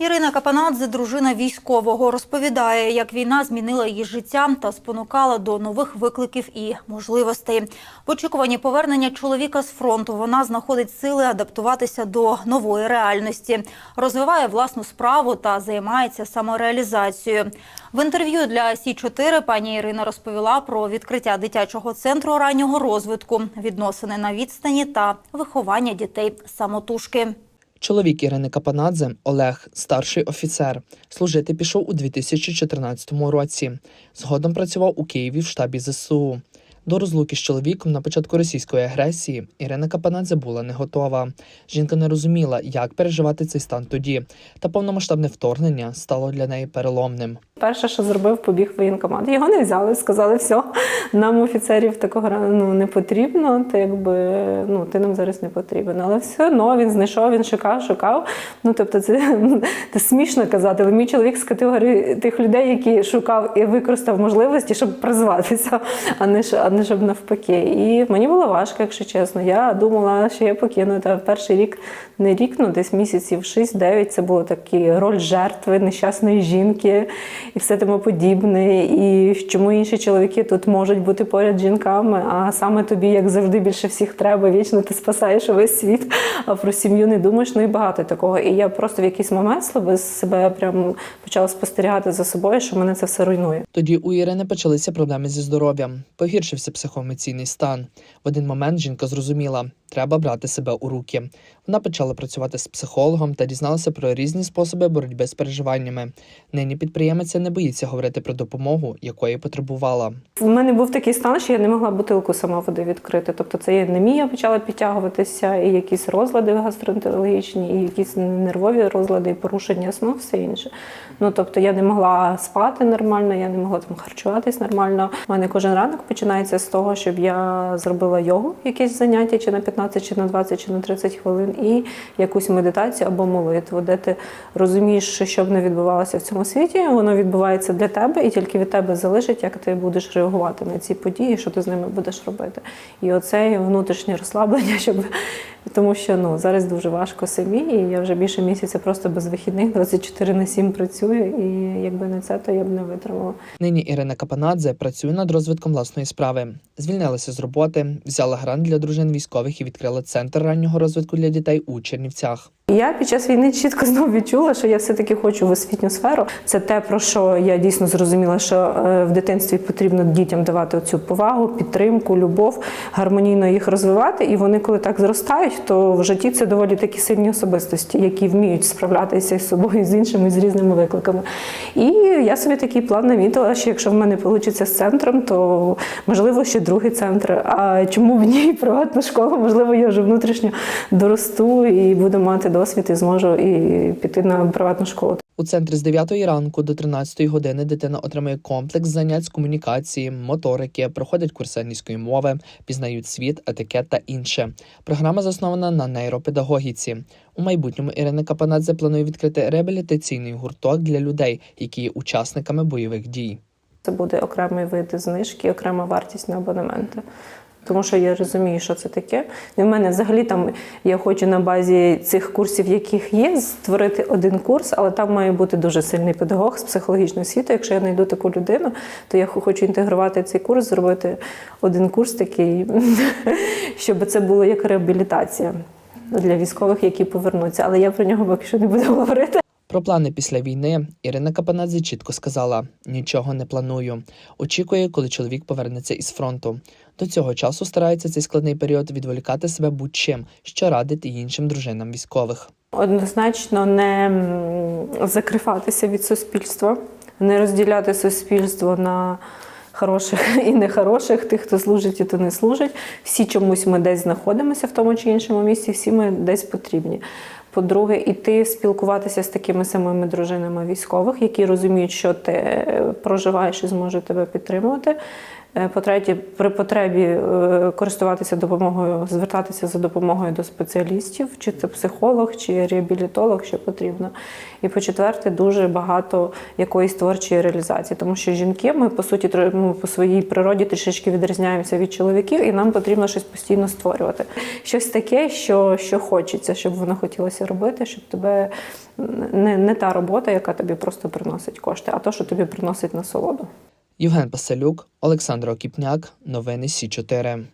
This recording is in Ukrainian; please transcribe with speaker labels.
Speaker 1: Ірина Капанадзе, дружина військового, розповідає, як війна змінила її життя та спонукала до нових викликів і можливостей. В очікуванні повернення чоловіка з фронту вона знаходить сили адаптуватися до нової реальності, розвиває власну справу та займається самореалізацією. В інтерв'ю для Сі 4 пані Ірина розповіла про відкриття дитячого центру раннього розвитку, відносини на відстані та виховання дітей самотужки.
Speaker 2: Чоловік Ірини Капанадзе Олег, старший офіцер, служити пішов у 2014 році. Згодом працював у Києві в штабі ЗСУ. До розлуки з чоловіком на початку російської агресії Ірина Капанадзе була не готова. Жінка не розуміла, як переживати цей стан тоді, та повномасштабне вторгнення стало для неї переломним.
Speaker 3: Перше, що зробив, побіг воєнкомат. Його не взяли, сказали, все, нам офіцерів такого ну, не потрібно, ти якби ну ти нам зараз не потрібен. Але все одно він знайшов, він шукав, шукав. Ну тобто, це, це смішно казати. Але мій чоловік з категорії тих людей, які шукав і використав можливості, щоб призватися, а не а не щоб навпаки. І мені було важко, якщо чесно. Я думала, що я покину. Та перший рік не рік, ну десь місяців 6-9 це було такі роль жертви, нещасної жінки і все тому подібне. І чому інші чоловіки тут можуть бути поряд з жінками, а саме тобі, як завжди, більше всіх треба, вічно ти спасаєш увесь світ, а про сім'ю не думаєш. Ну і багато такого. І я просто в якийсь момент себе- себе прям почала спостерігати за собою, що мене це все руйнує.
Speaker 2: Тоді у Ірини почалися проблеми зі здоров'ям, погіршився психоемоційний стан. В один момент жінка зрозуміла, треба брати себе у руки. Вона почала працювати з психологом та дізналася про різні способи боротьби з переживаннями. Нині підприємиця не боїться говорити про допомогу, якої потребувала.
Speaker 3: У мене був такий стан, що я не могла бутилку сама води відкрити. Тобто це і анемія почала підтягуватися, і якісь розлади гастроентерологічні, і якісь нервові розлади, і порушення сну, все інше. Ну тобто я не могла спати нормально, я не могла там харчуватись нормально. У мене кожен ранок починається з того, щоб я зробила йогу, якесь заняття, чи на 15, чи на 20, чи на 30 хвилин, і якусь медитацію або молитву, де ти розумієш, що що б не відбувалося в цьому світі, воно відбувається для тебе, і тільки від тебе залежить, як ти будеш реагувати на ці події, що ти з ними будеш робити. І оце внутрішнє розслаблення, щоб тому що ну зараз дуже важко самі, і я вже більше місяця просто без вихідних 24 на 7 працюю. І якби не це, то я б не витримала.
Speaker 2: Нині Ірина Капанадзе працює над розвитком власної справи. Звільнилася з роботи, взяла грант для дружин військових і відкрила центр раннього розвитку для дітей у Чернівцях.
Speaker 3: І Я під час війни чітко знову відчула, що я все-таки хочу в освітню сферу. Це те, про що я дійсно зрозуміла, що е, в дитинстві потрібно дітям давати цю повагу, підтримку, любов, гармонійно їх розвивати. І вони, коли так зростають, то в житті це доволі такі сильні особистості, які вміють справлятися з собою, з іншими, з різними викликами. І я собі такий план намітила, що якщо в мене вийде з центром, то можливо ще другий центр. А чому б ні приватна школа? Можливо, я вже внутрішньо доросту і буду мати досвід і зможу і піти на приватну школу.
Speaker 2: У центрі з 9 ранку до 13 години дитина отримує комплекс занять з комунікації, моторики, проходять курси англійської мови, пізнають світ, етикет та інше. Програма заснована на нейропедагогіці. У майбутньому Ірина Капанадзе планує відкрити реабілітаційний гурток для людей, які є учасниками бойових дій.
Speaker 3: Це буде окремий вид знижки, окрема вартість на абонементи. Тому що я розумію, що це таке. І в мене взагалі там я хочу на базі цих курсів, яких є, створити один курс, але там має бути дуже сильний педагог з психологічної освіти. Якщо я знайду таку людину, то я хочу інтегрувати цей курс, зробити один курс такий, щоб це було як реабілітація для військових, які повернуться. Але я про нього поки що не буду говорити.
Speaker 2: Про плани після війни Ірина Капанадзе чітко сказала: нічого не планую. Очікує, коли чоловік повернеться із фронту. До цього часу старається цей складний період відволікати себе будь-чим, що радить іншим дружинам військових.
Speaker 3: Однозначно не закриватися від суспільства, не розділяти суспільство на хороших і нехороших, тих, хто служить і хто не служить. Всі чомусь ми десь знаходимося в тому чи іншому місці, всі ми десь потрібні. По-друге, іти спілкуватися з такими самими дружинами військових, які розуміють, що ти е, проживаєш і зможуть тебе підтримувати. Е, По-третє, при потребі е, користуватися допомогою, звертатися за допомогою до спеціалістів, чи це психолог, чи реабілітолог, що потрібно. І по-четверте, дуже багато якоїсь творчої реалізації, тому що жінки ми по суті ну, по своїй природі трішечки відрізняємося від чоловіків, і нам потрібно щось постійно створювати. Щось таке, що, що хочеться, щоб воно хотілося робити, щоб тебе не, не та робота, яка тобі просто приносить кошти, а то, що тобі приносить насолоду.
Speaker 2: Євген Паселюк, Олександр Окіпняк. Новини Сі 4